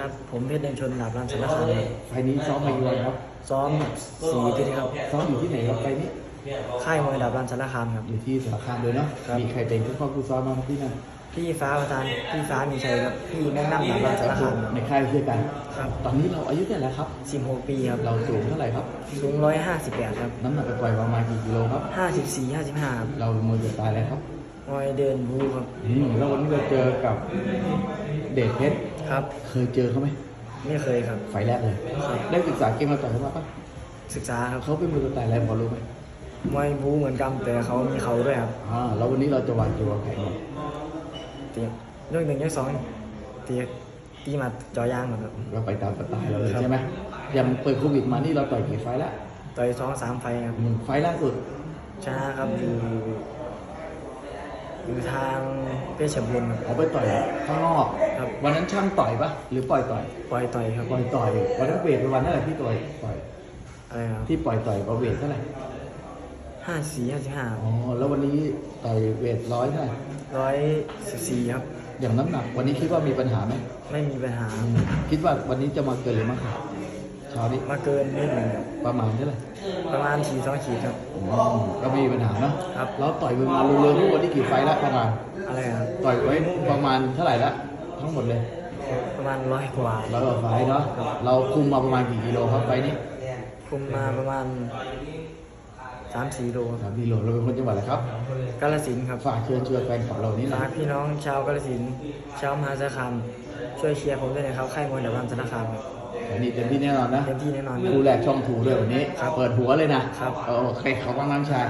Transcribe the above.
ครับผมเพชรเดินชนดาบรันสารคามครับไฟล์นี้ซ้อมมาอยู่วันครับ ซ้อมสี่อาทิตย์ครับ ซ้อมอยู่ที่ไหนครับไฟล์นี้ ค่ายมวยดาบรันสารคามครับ อยู่ที่สารคามเลยเนาะ ครับ มีใครเป็นผู้เข้าผู้ซ้อมบ้างครับที่นั่นพี่ฟ้าประธานพี่ฟ้ามีชัยครับพี่แม่นั่งดาบรันสารคามในค่ายเพื่อนกัน ครับตอนนี้เราอายุเท่าไหร่แล้วครับ สิบหกปีครับเราสูงเท่าไหร่ครับ สูงร้อยห้าสิบแปดครับน้ำหนักไปปล่อยประมาณกี่กิโลครับ ห้าสิบสี่ห้าสิบห้าเรามวยจะตายแล้วครับมวยเดินบูครับอืมแล้ววันนี้เราเจอกับเดชเพชร ครับ เคยเจอเขาไหมไม่เคยครับ ไฟล์แรกเลยครับได้ศึกษาเกมมาต่อยเขามาปะศึกษาครับเขาเป็นมวยตัวตายแล้วพอรู้ไหมมวยบูเหมือนกันแต่เขามีเขาด้วยครับอ่าแล้ววันนี้เราจะวางตัวแข่งหมดเตียยกหนึ่งยกสองเตียตีหมัดจอยางครับเราไปตามสไตล์เราเลยครับใช่ไหมยังเปิดโควิดมานี่เราต่อยกี่ไฟล์แล้วต่อยสองสามไฟครับอืมไฟล์ล่าสุดชนะครับอยู่ อยู่ทางเพชรบูรณ์ครับ เอาไปต่อยข้างนอกครับ วันนั้นช่างต่อยปะหรือปล่อยต่อย ปล่อยต่อยครับปล่อยต่อย วันนั้นเวทเป็นวันเท่าไหร่ที่ต่อยต่อย อะไรครับที่ปล่อยต่อยกับเวทเท่าไหร่ห้าสี่ห้าสิบห้าอ๋อแล้ววันนี้ต่อยเวทร้อยเท่าไหร่ร้อยสิบสี่ครับ อย่างน้ำหนัก วันนี้คิดว่ามีปัญหาไหมไม่มีปัญหาอืมคิดว่าวันนี้จะมาเกินหรือมาขาด เช้านี้มาเกินนิดหนึ่งครับประมาณเท่าไหร่ประมาณขีดสองขีดครับอืมก็ไม่มีปัญหาเนอะครับแล้วต่อยประมาณเร็วๆทุกวันนี้กี่ไฟล์ละประมาณ อะไรครับต่อยไว้ประมาณเท่าไหร่ละทั้งหมดเลยประมาณร้อยกว่าร้อยกว่าไฟล์เนาะเราคุมมาประมาณกี่กิโลครับไฟล์นี้คุมมาประมาณ สามสี่โลคสารับมกิโลเราเป็นคนจังหวัดอะไรครับ กาลสินธุ์ครับฝากเชิญชวนแฟนคลับเรานี่นะฝากพี่น้องชาวกาลสินธุ์ชาวมหาสารคามช่วยเชียร์ผมด้วยนะครับค่ายมวยดับรันสารคามครับ วันนี้เต็มที่แน่นอนนะเต็มที่แน่นอนคู่แรกช่องถูด้วยวันนี้ครับเปิดหัวเลยนะครับโอเคขอบคุณน้ำชาย